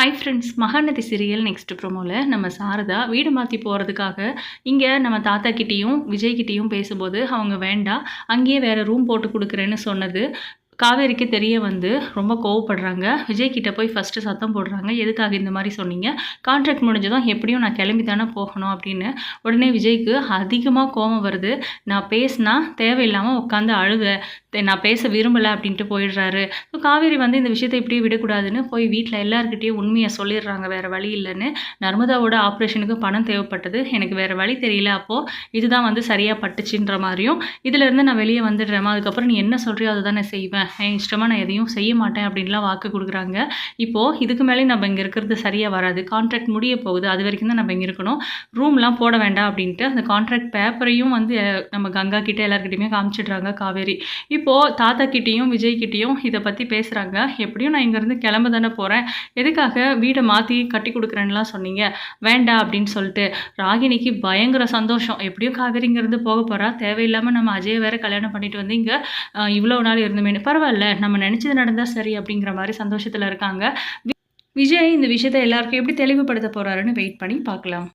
Hi friends Mahanadi serial next ப்ரோமோவில் நம்ம சாரதா வீடு மாற்றி போகிறதுக்காக இங்கே நம்ம தாத்தா கிட்டேயும் விஜய்கிட்டேயும் பேசும்போது அவங்க வேண்டாம் அங்கேயே வேறு ரூம் போட்டு கொடுக்குறேன்னு சொன்னது. காவேரிக்கு தெரிய வந்து ரொம்ப கோவப்படுறாங்க. விஜய் கிட்ட போய் ஃபஸ்ட்டு சத்தம் போடுறாங்க. எதுக்காக இந்த மாதிரி சொன்னீங்க? கான்ட்ராக்ட் முடிஞ்சதும் எப்படியும் நான் கிளம்பி தானே போகணும் அப்படின்னு. உடனே விஜய்க்கு அதிகமாக கோவம் வருது. நான் பேசினா தேவையில்லாமல் உட்காந்து அழுக நான் பேச விரும்பலை அப்படின்ட்டு போயிடுறாரு. ஸோ காவேரி வந்து இந்த விஷயத்தை இப்படியே விடக்கூடாதுன்னு போய் வீட்டில் எல்லாருக்கிட்டேயும் உண்மையை சொல்லிடுறாங்க. வேறு வழி இல்லைன்னு நர்மதாவோட ஆப்ரேஷனுக்கு பணம் தேவைப்பட்டது. எனக்கு வேறு வழி தெரியல அப்போது இதுதான் வந்து சரியாக பட்டுச்சுன்ற மாதிரியும் இதிலேருந்து நான் வெளியே வந்துடுறேம்மா. அதுக்கப்புறம் நீ என்ன சொல்கிறியோ அதை தான் நான் செய்வேன். என் இஷ்டமாக நான் எதையும் செய்ய மாட்டேன் அப்படின்லாம் வாக்கு கொடுக்குறாங்க. இப்போது இதுக்கு மேலே நம்ம இங்கே இருக்கிறது சரியாக வராது. கான்ட்ராக்ட் முடிய போகுது. அது வரைக்கும் தான் நம்ம இங்கே இருக்கணும். ரூம்லாம் போட வேண்டாம் அப்படின்ட்டு அந்த கான்ட்ராக்ட் பேப்பரையும் வந்து நம்ம கங்கா கிட்டே எல்லாருக்கிட்டையுமே காமிச்சிடுறாங்க காவேரி. இப்போது தாத்தா கிட்டேயும் விஜய்கிட்டேயும் இதை பற்றி பேசுகிறாங்க எப்படியும் நான் இங்கேருந்து கிளம்ப தானே போகிறேன் எதுக்காக வீடை மாற்றி கட்டி கொடுக்குறேன்லாம் சொன்னீங்க. வேண்டாம் அப்படின்னு சொல்லிட்டு. ராகினிக்கு பயங்கர சந்தோஷம். எப்படியும் காவேரிங்கிறது போக போகிறா தேவையில்லாமல் நம்ம அஜய் வேறு கல்யாணம் பண்ணிட்டு வந்து இங்கே இவ்வளோ நாள் இருந்துமேனு. பரவாயில்ல நம்ம நினச்சது நடந்தால் சரி அப்படிங்கிற மாதிரி சந்தோஷத்தில் இருக்காங்க. வி- விஜய் இந்த விஷயத்தை எல்லாருக்கும் எப்படி தெளிவுபடுத்த போகிறாருன்னு வெயிட் பண்ணி பார்க்கலாம்.